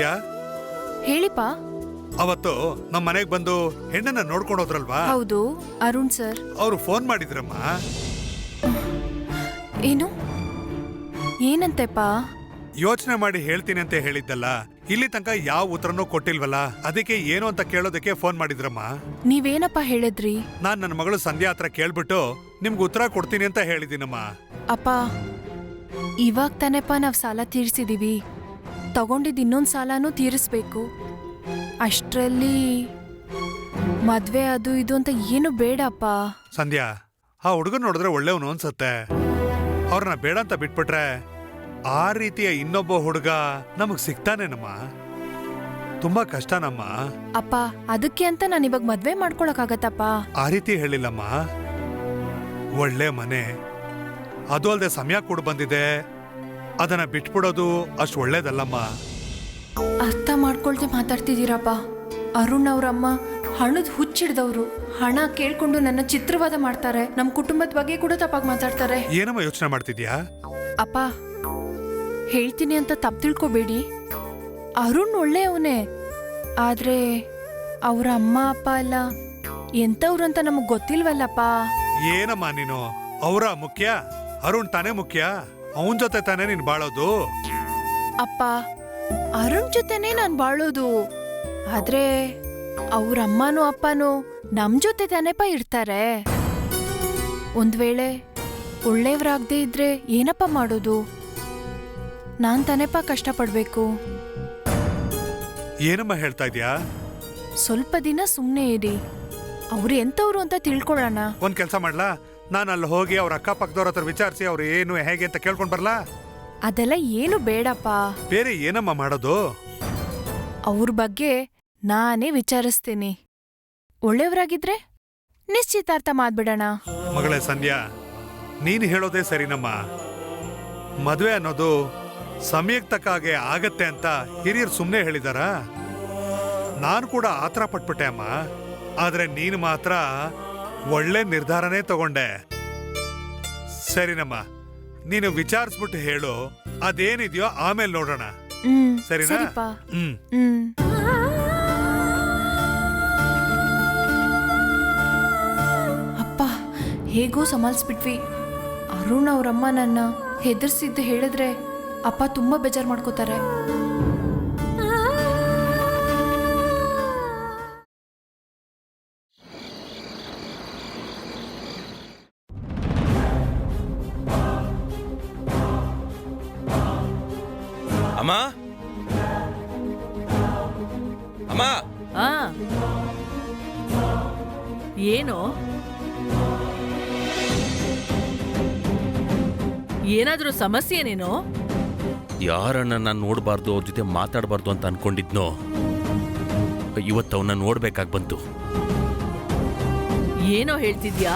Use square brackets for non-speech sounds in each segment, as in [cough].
ಸಂಧ್ಯಾ ಹೇಳಿಪಾ ಅವತ್ತು ನಮ್ಮ ಮನೆಗೆ ಬಂದು ಹೆಣ್ಣನ್ನ ನೋಡ್ಕೊಂಡು ಹೋದ್ರಲ್ವಾ? ಹೌದು ಅರುಣ್ ಸರ್. ಅವ್ರು ಫೋನ್ ಮಾಡಿದ್ರಮ್ಮ. ಏನು? ಏನಂತೆಪ್ಪ? ಯೋಚನೆ ಮಾಡಿ ಹೇಳ್ತೀನಿ ಅಂತ ಹೇಳಿದ್ದಲ್ಲ. ಇಲ್ಲಿ ತನಕ ಯಾವ ಉತ್ತರನೂ ಕೊಟ್ಟಿಲ್ವಲ್ಲ. ಅದಕ್ಕೆ ಏನು ಅಂತ ಕೇಳೋದಕ್ಕೆ ಫೋನ್ ಮಾಡಿದ್ರಮ್ಮ. ನೀವೇನಪ್ಪ ಹೇಳಿದ್ರಿ? ನಾನ್ ನನ್ನ ಮಗಳು ಸಂಧ್ಯಾ ಹತ್ರ ಕೇಳ್ಬಿಟ್ಟು ನಿಮ್ಗೆ ಉತ್ತರ ಕೊಡ್ತೀನಿ ಅಂತ ಹೇಳಿದ್ದೀನಮ್ಮ. ಅಪ್ಪ ಇವಾಗ ತಾನೇಪ್ಪ ನಾವು ಸಾಲ ತೀರಿಸಿದೀವಿ. ತಗೊಂಡಿದ್ದು ಇನ್ನೊಂದು ಸಾಲನೂ ತೀರಿಸ್ಬೇಕು. ಅಷ್ಟರಲ್ಲಿ ಮದ್ವೆ ಅದು ಇದು ಅಂತ ಏನು ಬೇಡಪ್ಪ. ಸಂಧ್ಯಾ ಆ ಹುಡುಗ ನೋಡಿದ್ರೆ ಒಳ್ಳೆಯವನು ಅನ್ಸತ್ತೆ. ಅವ್ರನ್ನ ಬೇಡ ಅಂತ ಬಿಟ್ಬಿಟ್ರೆ ಆ ರೀತಿಯ ಇನ್ನೊಬ್ಬ ಹುಡುಗ ನಮಗ್ ಸಿಗ್ತಾನೇನಮ್ಮ? ತುಂಬಾ ಕಷ್ಟನಮ್ಮ. ಅಪ್ಪ ಅದಕ್ಕೆ ಅಂತ ನಾನು ಇವಾಗ ಮದ್ವೆ ಮಾಡ್ಕೊಳಕ್ಕಾಗತ್ತಪ್ಪ. ಆ ರೀತಿ ಹೇಳಿಲ್ಲಮ್ಮ. ಒಳ್ಳೆ ಮನೆ. ಅದು ಅಲ್ಲದೆ ಸಮಯ ಕೂಡ ಬಂದಿದೆ. ಅದನ್ನ ಬಿಟ್ಬಿಡೋದು ಅಷ್ಟು ಒಳ್ಳೇದಲ್ಲಮ್ಮ. ಅರ್ಥ ಮಾಡ್ಕೊಳ್ದೆ ಮಾತಾಡ್ತಿದ್ದೀರಪ್ಪ. ಅರುಣ್ ಅವರಮ್ಮ ಹಣದ ಹುಚ್ಚಿಡ್ದವ್ರು. ಹಣ ಕೇಳ್ಕೊಂಡು ನನ್ನ ಚಿತ್ರವಾದ ಮಾಡ್ತಾರೆ. ನಮ್ಮ ಕುಟುಂಬದ ಬಗ್ಗೆ ಕೂಡ ತಪ್ಪಾಗಿ ಮಾತಾಡ್ತಾರೆ. ಏನಮ್ಮ ಯೋಚನೆ ಮಾಡ್ತಿದ್ಯಾ ಅಪ್ಪ ಹೇಳ್ತೀನಿ ಅಂತ ತಪ್ಪು ತಿಳ್ಕೊಬೇಡಿ. ಅರುಣ್ ಒಳ್ಳೆಯವನೇ. ಆದ್ರೆ ಅವರ ಅಮ್ಮ ಅಪ್ಪ ಅಲ್ಲ ಎಂಥವ್ರು ಅಂತ ನಮಗ್ ಗೊತ್ತಿಲ್ವಲ್ಲಪ್ಪ. ಏನಮ್ಮ ನೀನು? ಅವರ ಮುಖ್ಯ? ಅರುಣ್ ತಾನೇ ಮುಖ್ಯ? ಅವನ್ ಜೊತೆ ತಾನೇ ನೀನ್ ಬಾಳೋದು? ಅಪ್ಪ ಅರುಣ್ ಜೊತೆನೇ ನಾನು ಬಾಳೋದು. ಆದ್ರೆ ಅವ್ರ ಅಮ್ಮನೂ ಅಪ್ಪನೂ ನಮ್ ಜೊತೆ ತಾನೇಪ ಇರ್ತಾರೆ. ಒಂದ್ ವೇಳೆ ಒಳ್ಳೆಯವ್ರಾಗ್ದೇ ಇದ್ರೆ ಏನಪ್ಪ ಮಾಡೋದು? ನಾನ್ ತಾನೇಪ ಕಷ್ಟಪಡ್ಬೇಕು. ಏನಮ್ಮ ಹೇಳ್ತಾ ಇದ್ಯಾ? ಸ್ವಲ್ಪ ದಿನ ಸುಮ್ಮನೆ ಇರಿ. ಅವ್ರು ಎಂಥವ್ರು ಅಂತ ತಿಳ್ಕೊಳ್ಳೋಣ. ಒಂದ್ ಕೆಲ್ಸ ಮಾಡ್ಲಾ? ನಾನು ಅಲ್ಲಿ ಹೋಗಿ ಅವ್ರ ಅಕ್ಕಪಕ್ಕದವ್ರ ಹತ್ರ ವಿಚಾರಿಸಿ ಅವ್ರು ಏನು ಹೇಗೆ ಅಂತ ಕೇಳ್ಕೊಂಡ್ ಬರ್ಲಾ? ಅದೆಲ್ಲ ಏನು ಬೇಡಪ್ಪ. ಬೇರೆ ಏನಮ್ಮ ಮಾಡೋದು? ಅವ್ರ ಬಗ್ಗೆ ನಾನೇ ವಿಚಾರಿಸ್ತೀನಿ. ಒಳ್ಳೆಯವರಾಗಿದ್ರೆ ನಿಶ್ಚಿತಾರ್ಥ ಮಾಡ್ಬಿಡೋಣ. ಮಗಳೇ ಸಂಧ್ಯಾ ನೀನು ಹೇಳೋದೇ ಸರಿನಮ್ಮ. ಮದುವೆ ಅನ್ನೋದು ಸಮಯಕ್ಕೆ ತಕ್ಕ ಹಾಗೆ ಆಗತ್ತೆ ಅಂತ ಹಿರಿಯರು ಸುಮ್ಮನೆ ಹೇಳಿದಾರ? ನಾನು ಕೂಡ ಆತರ ಪಟ್ಬಿಟ್ಟೆ ಅಮ್ಮ. ಆದರೆ ನೀನು ಮಾತ್ರ ಒಳ್ಳೆ ನಿರ್ಧಾರನೇ ತಗೊಂಡೆ. ಸರಿನಮ್ಮ ನೀನು ವಿಚಾರಿಸ್ಬಿಟ್ಟು ಹೇಳು ಅದೇನಿದೆಯೋ ಆಮೇಲೆ ನೋಡೋಣ. ಹ್ಮ್ ಸರಿನಾ? ಹ್ಮ್. ಹ್ಮ್. ಅಪ್ಪ ಹೇಗೋ ಸಂಭಾಲಿಸ್ಬಿಟ್ವಿ ಅರುಣ್ ಅವರಮ್ಮ ನನ್ನ ಹೆದರ್ಸಿದ್ದು ಹೇಳಿದ್ರೆ ಅಪ್ಪ ತುಂಬಾ ಬೇಜಾರು ಮಾಡ್ಕೋತಾರೆ. ಅಮ್ಮ? ಅಮ್ಮ? ಆ. ಏನು? ಏನಾದ್ರೂ ಸಮಸ್ಯೆನೇನೋ ಯಾರನ್ನ ನಾನು ನೋಡಬಾರ್ದು ಅವ್ರ ಜೊತೆ ಮಾತಾಡಬಾರ್ದು ಅಂತ ಅನ್ಕೊಂಡಿದ್ನೋ? ಇವತ್ತು ಅವನ್ನ ನೋಡ್ಬೇಕಾಗಿ ಬಂತು. ಏನೋ ಹೇಳ್ತಿದ್ಯಾ?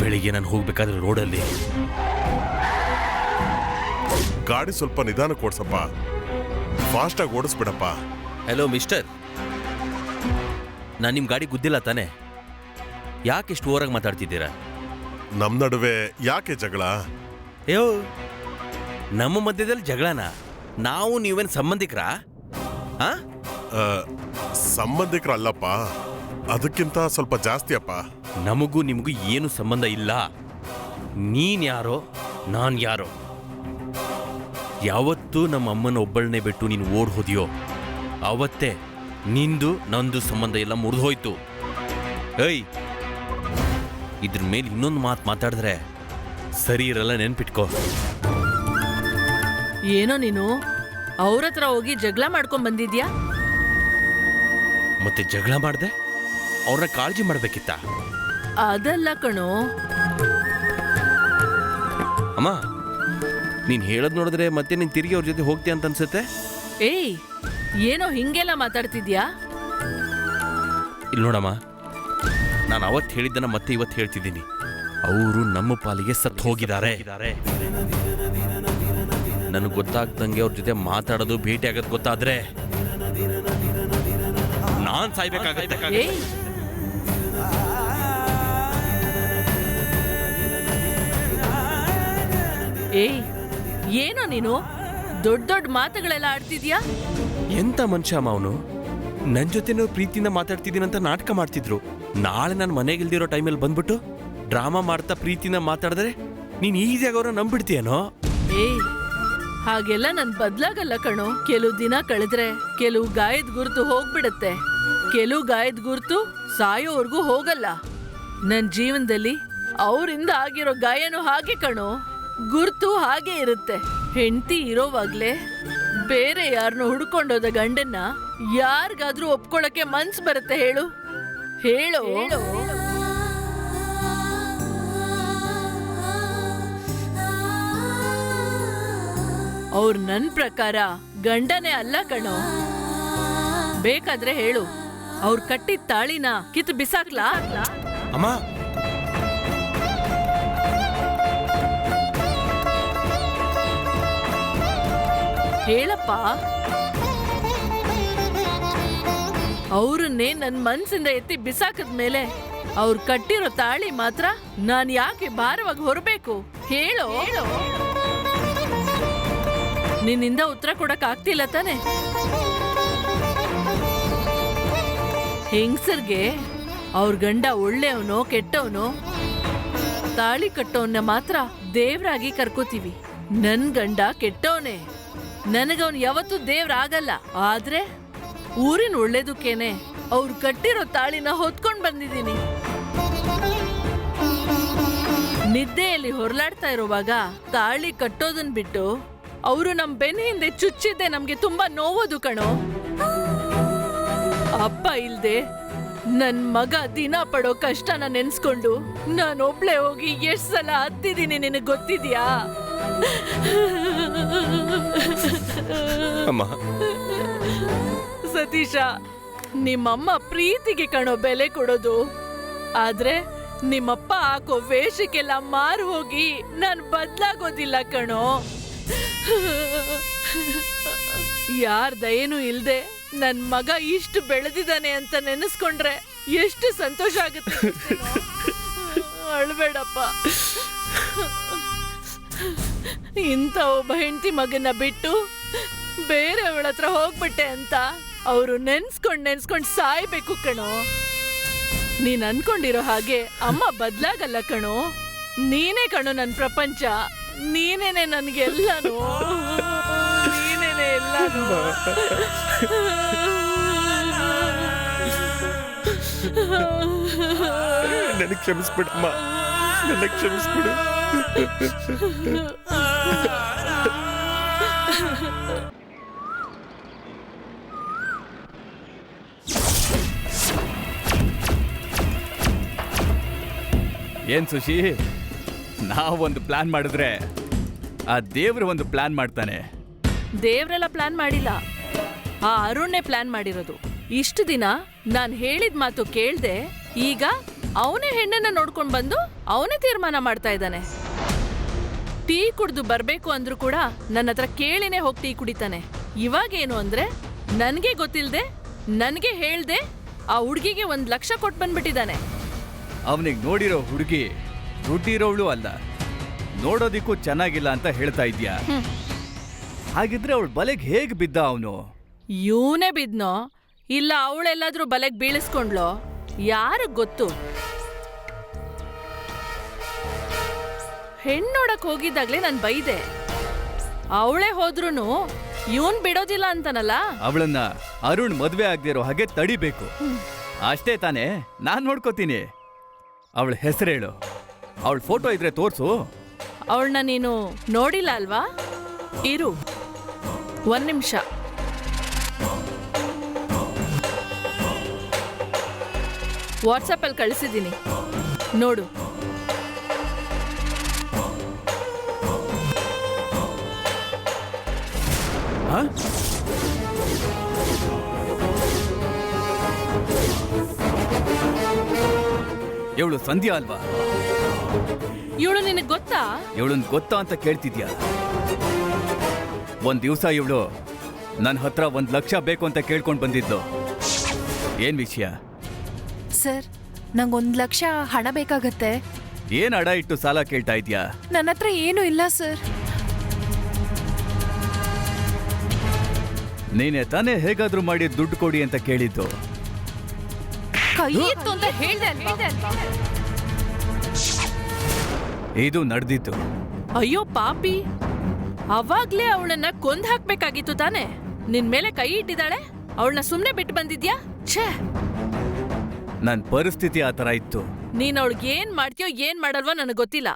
ಬೆಳಿಗ್ಗೆ ನಾನು ಹೋಗ್ಬೇಕಾದ್ರೆ ರೋಡಲ್ಲಿ. ಗಾಡಿ ಸ್ವಲ್ಪ ನಿಧಾನಕ್ಕೆ ಓಡಿಸಪ್ಪ ಫಾಸ್ಟಾಗಿ ಓಡಿಸ್ಬಿಡಪ್ಪ. ಹಲೋ ಮಿಸ್ಟರ್ ನಾನು ನಿಮ್ಮ ಗಾಡಿ ಗುದ್ದಿಲ್ಲ ತಾನೆ. ಯಾಕೆ ಇಷ್ಟು ಓರಾಗಿ ಮಾತಾಡ್ತಿದ್ದೀರಾ? ನಮ್ಮ ನಡುವೆ ಯಾಕೆ ಜಗಳ? ಅಯ್ಯೋ ನಮ್ಮ ಮಧ್ಯದಲ್ಲಿ ಜಗಳನ? ನಾವು ನೀವೇನು ಸಂಬಂಧಿಕರಾ? ಆ ಆ, ಸಂಬಂಧಿಕರಲ್ಲಪ್ಪ. ಅದಕ್ಕಿಂತ ಸ್ವಲ್ಪ ಜಾಸ್ತಿ ಅಪ್ಪ ನಮಗೂ ನಿಮಗೂ ಏನು ಸಂಬಂಧ ಇಲ್ಲ. ನೀನ್ ಯಾರೋ ನಾನು ಯಾರೋ? ಯಾವತ್ತೂ ನಮ್ಮ ಅಮ್ಮನ ಒಬ್ಬಳನ್ನೇ ಬಿಟ್ಟು ನೀನು ಓಡ್ ಹೋದ್ಯೋ? ಅವತ್ತೇ ನಿಂದು ನಂದು ಸಂಬಂಧ ಎಲ್ಲ ಮುರಿದು ಹೋಯ್ತು ಏಯ್! ಇದ್ರ ಮೇಲೆ ಇನ್ನೊಂದು ಮಾತು ಮಾತಾಡಿದ್ರೆ ಸರಿ ಇರಲ್ಲ ನೆನ್ಪಿಟ್ಕೋ. ಏನೋ ನೀನು? ಅವ್ರ ಹತ್ರ ಹೋಗಿ ಜಗಳ ಮಾಡ್ಕೊಂಡ್ ಬಂದಿದ್ಯಾ? ಮತ್ತೆ ಜಗಳ ಮಾಡ್ದೆ? ಅವ್ರನ್ನ ಕಾಳಜಿ ಮಾಡ್ಬೇಕಿತ್ತ? ಅದಲ್ಲ ಕಣೋ. ಅಮ್ಮ ನೀನ್ ಹೇಳೋದು ನೋಡಿದ್ರೆ ಮತ್ತೆ ನೀನ್ ತಿರುಗಿ ಅವ್ರ ಜೊತೆ ಹೋಗ್ತೀಯ ಅಂತ ಅನ್ಸುತ್ತೆ? ಏಯ್ ಏನೋ ಹಿಂಗೆಲ್ಲ ಮಾತಾಡ್ತಿದ್ಯಾ? ಇಲ್ಲಿ ನೋಡಮ್ಮ ನಾನು ಅವತ್ತು ಹೇಳಿದ್ದನ್ನ ಮತ್ತೆ ಇವತ್ತು ಹೇಳ್ತಿದ್ದೀನಿ. ಅವರು ನಮ್ಮ ಪಾಲಿಗೆ ಸತ್ತು ಹೋಗಿದ್ದಾರೆ. ನನಗೆ ಗೊತ್ತಾಗ್ದಂಗೆ ಅವ್ರ ಜೊತೆ ಮಾತಾಡೋದು ಭೇಟಿ ಆಗೋದು ಗೊತ್ತಾದ್ರೆ ನಾನ್ ಸಾಯ್ಬೇಕಾಗತ್ತೆ. ಏಯ್. ಏಯ್ ಏನೋ ನೀನು? ದೊಡ್ಡ ದೊಡ್ಡ ಮಾತುಗಳೆಲ್ಲ ಆಡ್ತಿದ್ಯಾ? ಎಂತ ಮನುಷ್ಯ ಅಮ್ಮ ಅವನು? ನನ್ನ ಜೊತೆನೂ ಪ್ರೀತಿಯಿಂದ ಮಾತಾಡ್ತಿದ್ದೀನಂತ ನಾಟಕ ಮಾಡ್ತಿದ್ರು. ನಾಳೆ ನಾನು ಮನೆಗಿಲ್ದಿರೋ ಟೈಮಲ್ಲಿ ಬಂದ್ಬಿಟ್ಟು ಡ್ರಾಮಾ ಮಾಡ್ತಾ ಪ್ರೀತಿಯಿಂದ ಮಾತಾಡಿದ್ರೆ ನೀನು ಈಸಿಯಾಗಿ ಅವ್ರನ್ನ ನಂಬಿಡ್ತೀಯನೋ? ಹಾಗೆಲ್ಲ ನನ್ ಬದ್ಲಾಗಲ್ಲ ಕಣೋ. ಕೆಲವು ದಿನ ಕಳೆದ್ರೆ ಕೆಲವು ಗಾಯದ ಗುರುತು ಹೋಗ್ಬಿಡತ್ತೆ. ಕೆಲವು ಗಾಯದ ಗುರುತು ಸಾಯೋವರೆಗೂ ಹೋಗಲ್ಲ. ನನ್ ಜೀವನದಲ್ಲಿ ಅವರಿಂದ ಆಗಿರೋ ಗಾಯನೂ ಹಾಗೆ ಕಣೋ. ಗುರುತು ಹಾಗೆ ಇರುತ್ತೆ. ಹೆಂಡತಿ ಇರೋವಾಗ್ಲೇ ಬೇರೆ ಯಾರನ್ನ ಹುಡ್ಕೊಂಡೋದ ಗಂಡನ್ನ ಯಾರಿಗಾದ್ರೂ ಒಪ್ಕೊಳಕ್ಕೆ ಮನ್ಸ್ ಬರುತ್ತೆ ಹೇಳು. ಹೇಳು? ಅವ್ರು ನನ್ ಪ್ರಕಾರ ಗಂಡನೇ ಅಲ್ಲ ಕಣೋ. ಬೇಕಾದ್ರೆ ಹೇಳು. ಅವ್ರು ಕಟ್ಟಿದ ತಾಳಿನ ಕಿತ್ತು ಬಿಸಾಕ್ಲಾ? ಅಮ್ಮ ಹೇಳಪ್ಪ. ಅವ್ರನ್ನೇ ನನ್ನ ಮನ್ಸಿಂದ ಎತ್ತಿ ಬಿಸಾಕದ ಮೇಲೆ ಅವ್ರು ಕಟ್ಟಿರೋ ತಾಳಿ ಮಾತ್ರ ನಾನು ಯಾಕೆ ಭಾರವಾಗಿ ಹೊರಬೇಕು? ಹೇಳೋ? ನಿನ್ನಿಂದ ಉತ್ತರ ಕೊಡಕ್ ಆಗ್ತಿಲ್ಲ ತಾನೆ. ಹೆಂಗ್ಸರ್ಗೆ ಅವ್ರ ಗಂಡ ಒಳ್ಳೆಯವನೋ, ಕೆಟ್ಟವನೋ, ತಾಳಿ ಕಟ್ಟೋನ್ನ ಮಾತ್ರ ದೇವ್ರಾಗಿ ಕರ್ಕೋತೀವಿ. ನನ್ ಗಂಡ ಕೆಟ್ಟವನೇ. ನನಗವನ್ ಯಾವತ್ತೂ ದೇವ್ರಾಗಲ್ಲ ಆದ್ರೆ ಊರಿನ ಒಳ್ಳೇದಕ್ಕೇನೆ ಅವ್ರು ಕಟ್ಟಿರೋ ತಾಳಿನ ಹೊತ್ಕೊಂಡ್ ಬಂದಿದ್ದೀನಿ. ನಿದ್ದೆಯಲ್ಲಿ ಹೊರಲಾಡ್ತಾ ಇರುವಾಗ ತಾಳಿ ಕಟ್ಟೋದನ್ ಬಿಟ್ಟು ಅವರು ನಮ್ ಬೆನ್ನ ಹಿಂದೆ ಚುಚ್ಚಿದ್ದೆ ನಮ್ಗೆ ತುಂಬಾ ನೋವೋದು ಕಣೋ. ಅಪ್ಪ ಇಲ್ದೆ ನನ್ ಮಗ ದಿನ ಪಡೋ ಕಷ್ಟನ ನೆನ್ಸ್ಕೊಂಡು ನಾನು ಒಬ್ಳೆ ಹೋಗಿ ಎಷ್ಟ್ ಸಲ ಹತ್ತಿದ್ದೀನಿ ನಿನಗೆ ಗೊತ್ತಿದ್ಯಾ? ಅಮ್ಮ. ಸತೀಶ, ನಿಮ್ಮಮ್ಮ ಪ್ರೀತಿಗೆ ಕಣೋ ಬೆಲೆ ಕೊಡೋದು. ಆದ್ರೆ ನಿಮ್ಮಪ್ಪ ಹಾಕೋ ವೇಷಕ್ಕೆಲ್ಲ ಮಾರು ಹೋಗಿ ನಾನ್ ಬದ್ಲಾಗೋದಿಲ್ಲ ಕಣೋ. ಯಾರ ದಯೇನು ಇಲ್ದೆ ನನ್ ಮಗ ಇಷ್ಟು ಬೆಳೆದಿದ್ದಾನೆ ಅಂತ ನೆನೆಸ್ಕೊಂಡ್ರೆ ಎಷ್ಟು ಸಂತೋಷ ಆಗುತ್ತೆ ಅಳ್ಬೇಡಪ್ಪ. ಇಂಥ ಒಬ್ಬ ಹೆಂಡತಿ ಮಗನ ಬಿಟ್ಟು ಬೇರೆಯವಳ ಹತ್ರ ಹೋಗ್ಬಿಟ್ಟೆ ಅಂತ ಅವರು ನೆನ್ಸ್ಕೊಂಡ್ ನೆನ್ಸ್ಕೊಂಡ್ ಸಾಯ್ಬೇಕು ಕಣೋ. ನೀನ್ ಅನ್ಕೊಂಡಿರೋ ಹಾಗೆ ಅಮ್ಮ ಬದ್ಲಾಗಲ್ಲ ಕಣೋ. ನೀನೇ ಕಣೋ ನನ್ ಪ್ರಪಂಚ. ನೀನೇನೆ ನನ್ಗೆಲ್ಲನೂ ನೀನೇನೆ ಎಲ್ಲನೂ. ನನಗೆ ಕ್ಷಮಿಸ್ಬಿಡಮ್ಮ. ನನಗೆ ಕ್ಷಮಿಸ್ಬಿಡು. ಏನ್ ಸುಶಿ? ನಾವೊಂದು ಪ್ಲಾನ್ ಮಾಡಿದ್ರೆ ಆ ದೇವ್ರು ಒಂದು ಪ್ಲಾನ್ ಮಾಡ್ತಾನೆ. ದೇವ್ರೆಲ್ಲ ಪ್ಲಾನ್ ಮಾಡಿಲ್ಲ. ಆ ಅರುಣ್ನೇ ಪ್ಲಾನ್ ಮಾಡಿರೋದು. ಇಷ್ಟು ದಿನ ನಾನ್ ಹೇಳಿದ ಮಾತು ಕೇಳ್ದೆ, ಈಗ ಅವನೇ ಹೆಣ್ಣನ್ನ ನೋಡ್ಕೊಂಡ್ ಬಂದು ಅವನೇ ತೀರ್ಮಾನ ಮಾಡ್ತಾ ಇದ್ದಾನೆ. ಟೀ ಕುಡ್ದು ಬರ್ಬೇಕು ಅಂದ್ರೂ ಕೂಡ ನನ್ನ ಹತ್ರ ಕೇಳಿನೇ ಹೋಗಿ ಟೀ ಕುಡಿತಾನೆ. ಇವಾಗೇನು ಅಂದ್ರೆ ನನ್ಗೆ ಗೊತ್ತಿಲ್ದೆ, ನನ್ಗೆ ಹೇಳ್ದೆ, ಆ ಹುಡ್ಗಿಗೆ ಒಂದ್ ಲಕ್ಷ ಕೊಟ್ಟು ಬಂದ್ಬಿಟ್ಟಿದ್ದಾನೆ. ಅವನಿಗೆ ನೋಡಿರೋ ಹುಡುಗಿ ದುಡ್ಡಿರೋವಳು ಅಲ್ಲ. ನೋಡೋದಿಕ್ಕೂ ಚೆನ್ನಾಗಿಲ್ಲ ಅಂತ ಹೇಳ್ತಾ ಇದ್ಯಾ? ಹಾಗಿದ್ರೆ ಅವಳ ಬಲೆಗೆ ಹೇಗೆ ಬಿದ್ದ ಅವನು? ಇವನೇ ಬಿದ್ನೋ? ಇಲ್ಲ ಅವಳೆಲ್ಲಾದ್ರೂ ಬಲೆಗೆ ಬೀಳಿಸ್ಕೊಂಡ್ಲೋ? ಯಾರು ಗೊತ್ತು? ಹೆಣ್ಣೋಡಕ್ ಹೋಗಿದ್ದಾಗ್ಲೇ ನಾನು ಬೈದೆ. ಅವಳೇ ಹೋದ್ರೂನು ಇವನ್ ಬಿಡೋದಿಲ್ಲ ಅಂತನಲ್ಲ? ಅವಳನ್ನ ಅರುಣ್ ಮದ್ವೆ ಆಗದಿರೋ ಹಾಗೆ ತಡಿಬೇಕು. ಅಷ್ಟೇ ತಾನೇ ನಾನ್ ನೋಡ್ಕೋತೀನಿ. ಅವಳ ಹೆಸರೇಳು ಅವಳ ಫೋಟೋ ಇದ್ರೆ ತೋರಿಸು. ಅವಳನ್ನ ನೀನು ನೋಡಿಲ್ಲ ಅಲ್ವಾ? ಇರು. ಒಂದ್ ನಿಮಿಷ. ವಾಟ್ಸಪ್ಪಲ್ಲಿ ಕಳಿಸಿದ್ದೀನಿ. ನೋಡು. ಆ? ಇವಳು ಸಂಧ್ಯಾ ಅಲ್ವಾ? ಇವಳು ನಿನಗೆ ಗೊತ್ತಾ? ಇವಳನ್ ಗೊತ್ತಾ ಅಂತ ಕೇಳ್ತಿದ್ಯಾ? ಒಂದ್ ದಿವಸ ಇವಳು ನನ್ನ ಹತ್ರ ಒಂದ್ ಲಕ್ಷ ಬೇಕು ಅಂತ ಕೇಳ್ಕೊಂಡ್ ಬಂದಿದ್ಲು. ಏನ್ ವಿಷಯ? ಸರ್ ನಂಗೊಂದು ಲಕ್ಷ ಹಣ ಬೇಕಾಗತ್ತೆ. ಏನ್ ಅಡ ಇಟ್ಟು ಸಾಲ ಕೇಳ್ತಾ ಇದ್ಯಾ? ನನ್ನ ಹತ್ರ ಏನೂ ಇಲ್ಲ ಸರ್. ನೀನೆ ತಾನೇ ಹೇಗಾದ್ರೂ ಮಾಡಿ ದುಡ್ಡು ಕೊಡಿ ಅಂತ ಕೇಳಿದ್ದು. ಅಂತ ಹೇಳ್ದೆ ಅಲ್ವಾ? ಇದು ನಡೆದಿತ್ತು. ಅಯ್ಯೋ ಪಾಪಿ. ಅವಾಗ್ಲೇ ಅವಳನ್ನ ಕೊಂದ್ ಹಾಕ್ಬೇಕಾಗಿತ್ತು ತಾನೆ. ನಿನ್ ಮೇಲೆ ಕೈ ಇಟ್ಟಿದ್ದಾಳೆ? ಅವಳನ್ನ ಸುಮ್ನೆ ಬಿಟ್ಟು ಬಂದಿದ್ಯಾ? ಛೇ. ನನ್ ಪರಿಸ್ಥಿತಿ ಆ ಥರ ಇತ್ತು. ನೀನ್ ಅವಳಿಗೆ ಏನ್ ಮಾಡ್ತೀಯೋ ಏನ್ ಮಾಡಲ್ವೋ ನನಗೆ ಗೊತ್ತಿಲ್ಲ.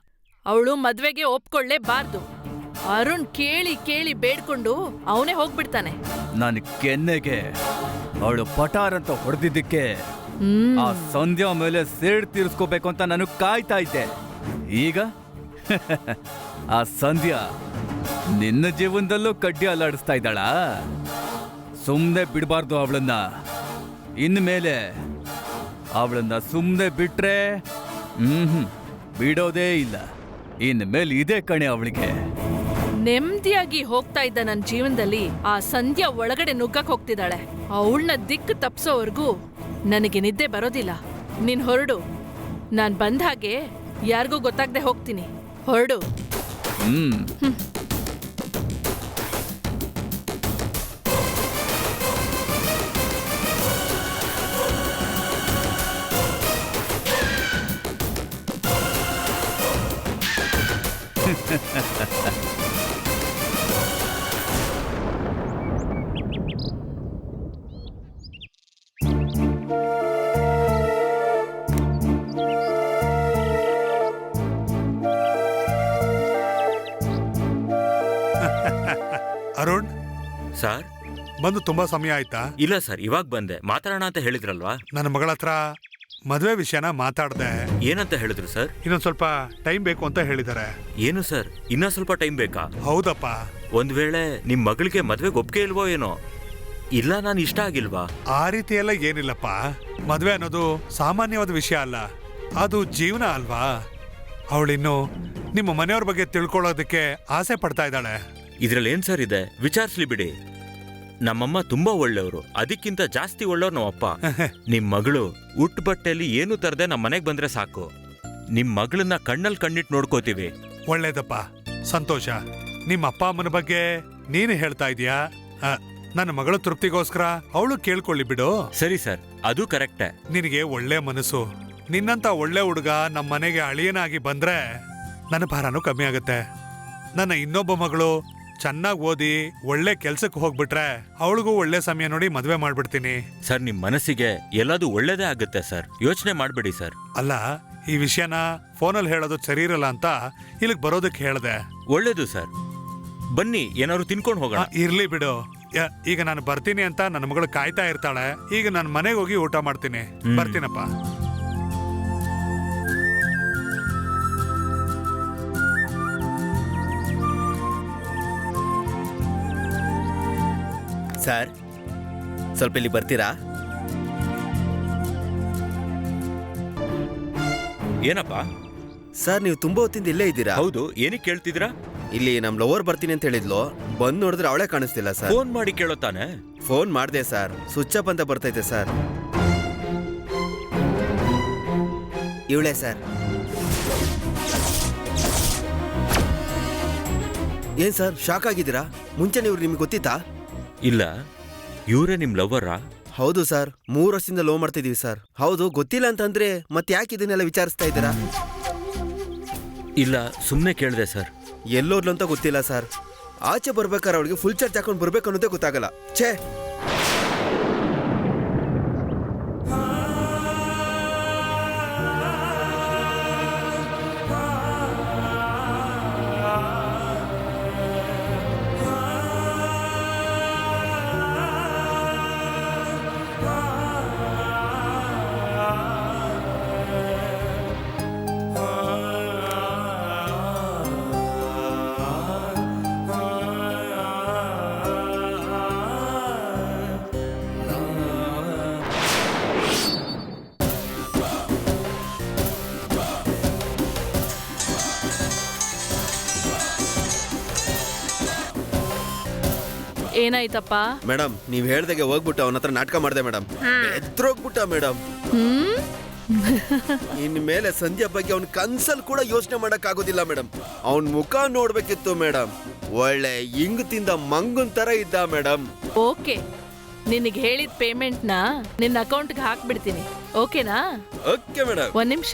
ಅವಳು ಮದ್ವೆಗೆ ಒಪ್ಕೊಳ್ಳೇಬಾರ್ದು. ಅರುಣ್ ಕೇಳಿ ಕೇಳಿ ಬೇಡ್ಕೊಂಡು ಅವನೇ ಹೋಗ್ಬಿಡ್ತಾನೆ. ನಾನು ಕೆನ್ನೆಗೆ ಅವಳು ಪಟಾರ್ ಅಂತ ಹೊಡೆದಿದ್ದಕ್ಕೆ ಆ ಸಂಧ್ಯಾ ಮೇಲೆ ಸೇಡ್ ತೀರಿಸ್ಕೋಬೇಕು ಅಂತ ನಾನು ಕಾಯ್ತಾ ಇದ್ದೆ. ಈಗ? [laughs] ಆ ಸಂಧ್ಯಾ ನಿನ್ನ ಜೀವನದಲ್ಲೂ ಕಡ್ಡಿ ಅಲ್ಲಾಡಿಸ್ತಾ ಇದ್ದಾಳ? ಸುಮ್ಮನೆ ಬಿಡಬಾರ್ದು ಅವಳನ್ನ. ಇನ್ಮೇಲೆ ಅವಳನ್ನ ಸುಮ್ಮನೆ ಬಿಟ್ರೆ, ಹ್ಮ್ ಬಿಡೋದೇ ಇಲ್ಲ. ಇನ್ಮೇಲೆ ಇದೇ ಕಣೆ ಅವಳಿಗೆ. ನೆಮ್ಮದಿಯಾಗಿ ಹೋಗ್ತಾ ಇದ್ದ ನನ್ನ ಜೀವನದಲ್ಲಿ ಆ ಸಂಧ್ಯಾ ಒಳಗಡೆ ನುಗ್ಗಕ್ ಹೋಗ್ತಿದ್ದಾಳೆ. ಅವಳನ್ನ ದಿಕ್ಕು ತಪ್ಸೋವರೆಗೂ ನನಗೆ ನಿದ್ದೆ ಬರೋದಿಲ್ಲ. ನೀನ್ ಹೊರಡು. ನಾನ್ ಬಂದ ಹಾಗೆ ಯಾರಿಗೂ ಗೊತ್ತಾಗದೆ ಹೋಗ್ತೀನಿ. ಹೊರಡು. ಹ್ಮ್. [laughs] ಬಂದು ತುಂಬಾ ಸಮಯ ಆಯ್ತಾ? ಇಲ್ಲ ಸರ್ ಇವಾಗ ಬಂದೆ. ಮಾತಾಡೋಣ ಅಂತ ಹೇಳಿದ್ರಲ್ವಾ? ನನ್ನ ಮಗಳ ಹತ್ರ ಮದುವೆ ವಿಷಯನ ಮಾತಾಡ್ದೆ. ಏನಂತ ಹೇಳಿದ್ರು ಸರ್? ಇನ್ನೊಂದ್ ಸ್ವಲ್ಪ ಟೈಮ್ ಬೇಕು ಅಂತ ಹೇಳಿದ್ದಾರೆ. ಏನು ಸರ್? ಇನ್ನೂ ಸ್ವಲ್ಪ ಟೈಮ್ ಬೇಕಾ? ಹೌದಪ್ಪ. ಒಂದ್ ವೇಳೆ ನಿಮ್ ಮಗಳಿಗೆ ಮದ್ವೆಗೆ ಒಪ್ಪಿಗೆ ಇಲ್ವೋ ಏನೋ? ಇಲ್ಲ ನಾನು ಇಷ್ಟ ಆಗಿಲ್ವಾ? ಆ ರೀತಿ ಎಲ್ಲ ಏನಿಲ್ಲಪ್ಪ. ಮದ್ವೆ ಅನ್ನೋದು ಸಾಮಾನ್ಯವಾದ ವಿಷಯ ಅಲ್ಲ. ಅದು ಜೀವನ ಅಲ್ವಾ? ಅವಳಿನ್ನು ನಿಮ್ಮ ಮನೆಯವ್ರ ಬಗ್ಗೆ ತಿಳ್ಕೊಳ್ಳೋದಕ್ಕೆ ಆಸೆ ಪಡ್ತಾ ಇದ್ದಾಳೆ. ಇದ್ರಲ್ಲಿ ಏನ್ ಸರ್ ಇದೆ? ವಿಚಾರಿಸ್ಲಿ ಬಿಡಿ. ನಮ್ಮಮ್ಮ ತುಂಬಾ ಒಳ್ಳೆಯವರು. ಅದಕ್ಕಿಂತ ಜಾಸ್ತಿ ಒಳ್ಳೆಯವ್ರು ನಮ್ಮಪ್ಪ [laughs] ನಿಮ್ ಮಗಳು ಉಟ್ಟು ಬಟ್ಟೆಯಲ್ಲಿ ಏನು ತರದೆ ನಮ್ಮ ಮನೆಗೆ ಬಂದ್ರೆ ಸಾಕು. ನಿಮ್ ಮಗಳನ್ನ ಕಣ್ಣಲ್ಲಿ ಕಣ್ಣಿಟ್ಟು ನೋಡ್ಕೋತೀವಿ. ಒಳ್ಳೇದಪ್ಪ. ಸಂತೋಷ. ನಿಮ್ಮ ಅಪ್ಪ ಅಮ್ಮನ ಬಗ್ಗೆ ನೀನು ಹೇಳ್ತಾ ಇದೀಯಾ ಆ, ನನ್ನ ಮಗಳ ತೃಪ್ತಿಗೋಸ್ಕರ ಅವಳು ಕೇಳ್ಕೊಳ್ಳಿ ಬಿಡು. ಸರಿ ಸರ್ ಅದು ಕರೆಕ್ಟೇ. ನಿನಗೆ ಒಳ್ಳೆ ಮನಸ್ಸು. ನಿನ್ನಂತ ಒಳ್ಳೆ ಹುಡುಗ ನಮ್ಮ ಮನೆಗೆ ಅಳಿಯನಾಗಿ ಬಂದ್ರೆ ನನ್ನ ಭಾರನೂ ಕಮ್ಮಿ ಆಗುತ್ತೆ. ನನ್ನ ಇನ್ನೊಬ್ಬ ಮಗಳು ಚೆನ್ನಾಗಿ ಓದಿ ಒಳ್ಳೆ ಕೆಲ್ಸಕ್ಕೆ ಹೋಗ್ಬಿಟ್ರೆ ಅವಳಿಗೂ ಒಳ್ಳೆ ಸಮಯ ನೋಡಿ ಮದುವೆ ಮಾಡ್ಬಿಡ್ತೀನಿ. ಸರ್ ನಿಮ್ ಮನಸ್ಸಿಗೆ ಎಲ್ಲದು ಒಳ್ಳೇದೇ ಆಗುತ್ತೆ ಸರ್. ಯೋಚನೆ ಮಾಡ್ಬೇಡಿ ಸರ್. ಅಲ್ಲ ಈ ವಿಷಯನ ಫೋನಲ್ಲಿ ಹೇಳೋದು ಸರಿ ಇರಲ್ಲ ಅಂತ ಇಲ್ಲಿಗೆ ಬರೋದಕ್ಕೆ ಹೇಳ್ದೆ. ಒಳ್ಳೇದು ಸರ್. ಬನ್ನಿ ಏನಾದ್ರು ತಿನ್ಕೊಂಡು ಹೋಗೋಣ. ಆ, ಇರ್ಲಿ ಬಿಡು. ಯ- ಈಗ ನಾನು ಬರ್ತೀನಿ ಅಂತ ನನ್ನ ಮಗಳು ಕಾಯ್ತಾ ಇರ್ತಾಳೆ. ಈಗ ನಾನು ಮನೆಗೆ ಹೋಗಿ ಊಟ ಮಾಡ್ತೀನಿ. ಬರ್ತೀನಪ್ಪ. ಸರ್. ಸ್ವಲ್ಪ ಇಲ್ಲಿ ಬರ್ತೀರಾ? ಏನಪ್ಪ? ಸರ್ ನೀವು ತುಂಬಾ ಹೊತ್ತಿಂದ ಇಲ್ಲೇ ಇದ್ದೀರಾ? ಹೌದು ಏನಕ್ಕೆ ಕೇಳ್ತಿದ್ರಾ ಇಲ್ಲಿ ನಮ್ ಲವರ್ ಬರ್ತೀನಿ ಅಂತ ಹೇಳಿದ್ಲು. ಬಂದ್ ನೋಡಿದ್ರೆ ಅವಳೇ ಕಾಣಿಸ್ತಿಲ್ಲ ಸರ್. ಫೋನ್ ಮಾಡಿ ಕೇಳೋ ತಾನೆ ಫೋನ್ ಮಾಡಿದೆ ಸರ್. ಸ್ವಿಚ್ ಅಪ್ ಅಂತ ಬರ್ತೈತೆ ಸರ್. ಇವಳೆ ಸರ್. ಏನ್ ಸರ್ ಶಾಕ್ ಆಗಿದ್ದೀರಾ? ಮುಂಚೆ ನೀವು ನಿಮ್ಗೆ ಗೊತ್ತಿತ್ತಾ? ಇಲ್ಲ ಇವರೇ ನಿಮ್ ಲವ್ವರಾ ಹೌದು ಸರ್ ಮೂರು ವರ್ಷದಿಂದ ಲೋ ಮಾಡ್ತಿದೀವಿ ಸರ್. ಹೌದು ಗೊತ್ತಿಲ್ಲ ಅಂತಂದ್ರೆ ಮತ್ತೆ ಯಾಕೆ ಇದನ್ನೆಲ್ಲ ವಿಚಾರಿಸ್ತಾ ಇದ್ದೀರಾ? ಇಲ್ಲ ಸುಮ್ಮನೆ ಕೇಳಿದೆ ಸರ್. ಎಲ್ಲೋದ್ಲು ಅಂತ ಗೊತ್ತಿಲ್ಲ ಸರ್. ಆಚೆ ಬರ್ಬೇಕಾದ್ರೆ ಅವಳಿಗೆ ಫುಲ್ ಚಾರ್ಜ್ ಹಾಕೊಂಡು ಬರ್ಬೇಕು ಅನ್ನೋದೇ ಗೊತ್ತಾಗಲ್ಲ. ಛೇ ಏನಾಯ್ತಪ್ಪ? ಮೇಡಮ್ ನೀವ್ ಹೇಳ್ದಾಗೆ ಹೋಗ್ಬಿಟ್ಟು ಅವನ ಹತ್ರ ನಾಟಕ ಮಾಡ್ದೆ ಮೇಡಮ್ ಎದ್ರೋಗ್ಬಿಟ್ಟ ಮೇಡಮ್ ಹ್ಮ್? ಇನ್ಮೇಲೆ ಸಂಧ್ಯಾ ಬಗ್ಗೆ ಅವ್ನ ಕನ್ಸಲ್ ಕೂಡ ಯೋಚನೆ ಮಾಡಕ್ ಆಗೋದಿಲ್ಲ ಮೇಡಮ್ ಅವನ್ ಮುಖ ನೋಡ್ಬೇಕಿತ್ತು ಮೇಡಮ್ ಒಳ್ಳೆ ಇಂಗ್ ತಿಂದ ಮಂಗನ್ ತರ ಇದ್ದ ಮೇಡಮ್ ಓಕೆ. ನಿನಗೆ ಹೇಳಿದ ಪೇಮೆಂಟ್ನ ನಿನ್ನ ಅಕೌಂಟ್ಗೆ ಹಾಕ್ಬಿಡ್ತೀನಿ. ಓಕೆನಾ? ಓಕೆ ಮೇಡಮ್ ಒಂದ್ ನಿಮಿಷ.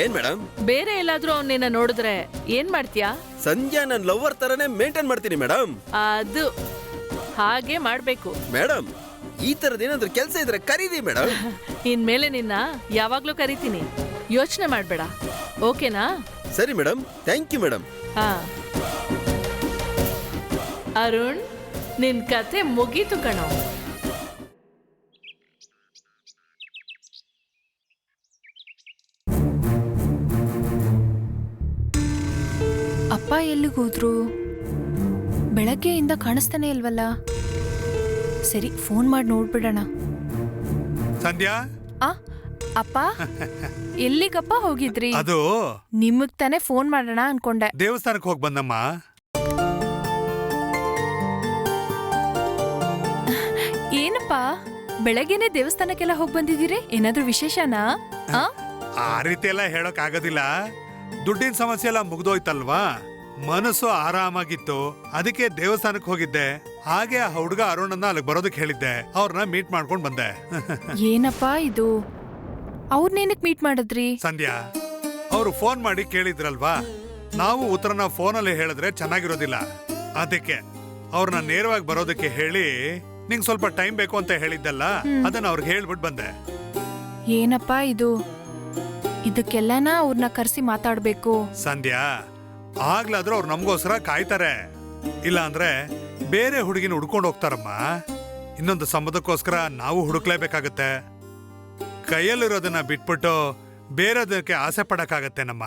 ಏನ್ ಮೇಡಮ್ ಬೇರೆ ಎಲ್ಲಾದ್ರೂ ಅವನ್ನ ನೋಡಿದ್ರೆ ಏನ್ ಮಾಡ್ತೀಯಾ? ಸಂಧ್ಯಾ ನನ್ ಲವರ್ ತರನೇ ಮೇಂಟೈನ್ ಮಾಡ್ತೀನಿ ಮೇಡಮ್ ಅದು. ಹಾಗೆ ಮಾಡ್ಬೇಕು. ಮೇಡಮ್ ಈ ತರದ ಏನಾದ್ರು ಕೆಲಸ ಇದ್ರೆ ಕರೀರಿ ಮೇಡಮ್. [laughs] ಇನ್ಮೇಲೆ ನಿನ್ನ ಯಾವಾಗ್ಲೂ ಕರಿತೀನಿ. ಯೋಚನೆ ಮಾಡ್ಬೇಡ. ಓಕೆನಾ? ಸರಿ ಮೇಡಮ್ ಥ್ಯಾಂಕ್ ಯು ಮೇಡಮ್. ಹಾ. ಅರುಣ್ ನಿನ್ ಕತೆ ಮುಗೀತು ಕಣೋ. ಅಪ್ಪ ಎಲ್ಲಿಗೆ ಹೋದ್ರು ಬೆಳಗ್ಗೆಯಿಂದ ಕಾಣಿಸ್ತಾನೆ ಇಲ್ವಲ್ಲ? ಸರಿ ಫೋನ್ ಮಾಡಿ ನೋಡ್ಬಿಡೋಣ. ಸಂಧ್ಯಾ? ಆ ಅಪ್ಪ ಎಲ್ಲಿಗಪ್ಪ ಹೋಗಿದ್ರಿ? ಅದು ನಿಮಗ್ ತಾನೇ ಫೋನ್ ಮಾಡೋಣ ಅನ್ಕೊಂಡೆ. ದೇವಸ್ಥಾನಕ್ಕೆ ಹೋಗಿ ಬಂದಮ್ಮ. ಏನಪ್ಪ ಬೆಳಗ್ಗೆನೆ ದೇವಸ್ಥಾನಕ್ಕೆಲ್ಲ ಹೋಗಿ ಬಂದಿದ್ದೀರಿ? ಏನಾದ್ರೂ ವಿಶೇಷನಾ? ಆ? ಆ ರೀತಿ ಎಲ್ಲ ಹೇಳಕ್ ಆಗೋದಿಲ್ಲ. ದುಡ್ಡಿನ ಸಮಸ್ಯೆ ಎಲ್ಲ ಮುಗ್ದೋಯ್ತಲ್ವಾ? ಮನಸ್ಸು ಆರಾಮಾಗಿತ್ತು. ಅದಕ್ಕೆ ದೇವಸ್ಥಾನಕ್ಕೆ ಹೋಗಿದ್ದೆ. ಹಾಗೆ ಆ ಹುಡುಗ ಅರುಣನ್ನ ಅಲ್ಲಿಗೆ ಬರೋದಕ್ಕೆ ಹೇಳಿದ್ದೆ. ಅವ್ರನ್ನ ಮೀಟ್ ಮಾಡ್ಕೊಂಡು ಬಂದೆ. [laughs] ಏನಪ್ಪ ಇದು? ಅವ್ರನ್ನೇನಕ್ ಮೀಟ್ ಮಾಡಿದ್ರಿ? ಸಂಧ್ಯಾ ಅವರು ಫೋನ್ ಮಾಡಿ ಕೇಳಿದ್ರಲ್ವಾ? ನಾವು ಉತ್ತರನ ಫೋನಲ್ಲಿ ಹೇಳಿದ್ರೆ ಚೆನ್ನಾಗಿರೋದಿಲ್ಲ. ಅದಕ್ಕೆ ಅವ್ರನ್ನ ನೇರವಾಗಿ ಬರೋದಕ್ಕೆ ಹೇಳಿ ನಿಂಗೆ ಸ್ವಲ್ಪ ಟೈಮ್ ಬೇಕು ಅಂತ ಹೇಳಿದ್ದಲ್ಲ ಅದನ್ನ ಅವ್ರಿಗೆ ಹೇಳ್ಬಿಟ್ಟು ಬಂದೆ. ಏನಪ್ಪ ಇದು? ಇದಕ್ಕೆಲ್ಲನ ಅವ್ರನ್ನ ಕರೆಸಿ ಮಾತಾಡ್ಬೇಕು. ಸಂಧ್ಯಾ ಆಗ್ಲಾದ್ರೂ ಅವ್ರು ನಮಗೋಸ್ಕರ ಕಾಯ್ತಾರೆ. ಇಲ್ಲ ಅಂದ್ರೆ ಬೇರೆ ಹುಡುಗಿನ ಹುಡ್ಕೊಂಡು ಹೋಗ್ತಾರಮ್ಮ. ಇನ್ನೊಂದು ಸಂಬಂಧಕ್ಕೋಸ್ಕರ ನಾವು ಹುಡುಕ್ಲೇಬೇಕಾಗತ್ತೆ. ಕೈಯಲ್ಲಿರೋದನ್ನ ಬಿಟ್ಬಿಟ್ಟು ಬೇರೆದಕ್ಕೆ ಆಸೆ ಪಡಕಾಗತ್ತೆ ನಮ್ಮ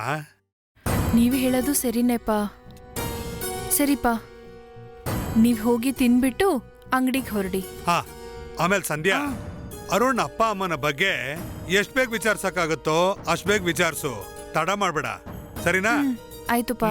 ನೀವು ಹೇಳೋದು ಸರಿನೇಪ ಸರಿಪಾ. ನೀವು ಹೋಗಿ ತಿನ್ಬಿಟ್ಟು ಅಂಗಡಿಗೆ ಹೊರಡಿ. ಹಾ ಆಮೇಲೆ ಸಂಧ್ಯಾ ಅರುಣ್ ಅಪ್ಪ ಅಮ್ಮನ ಬಗ್ಗೆ ಎಷ್ಟ್ ಬೇಗ ವಿಚಾರ್ಸಕ್ಕಾಗುತ್ತೋ ಅಷ್ಟ್ ಬೇಗ ವಿಚಾರಿಸು. ತಡ ಮಾಡ್ಬೇಡ. ಸರಿನಾ? ಆಯ್ತುಪ್ಪ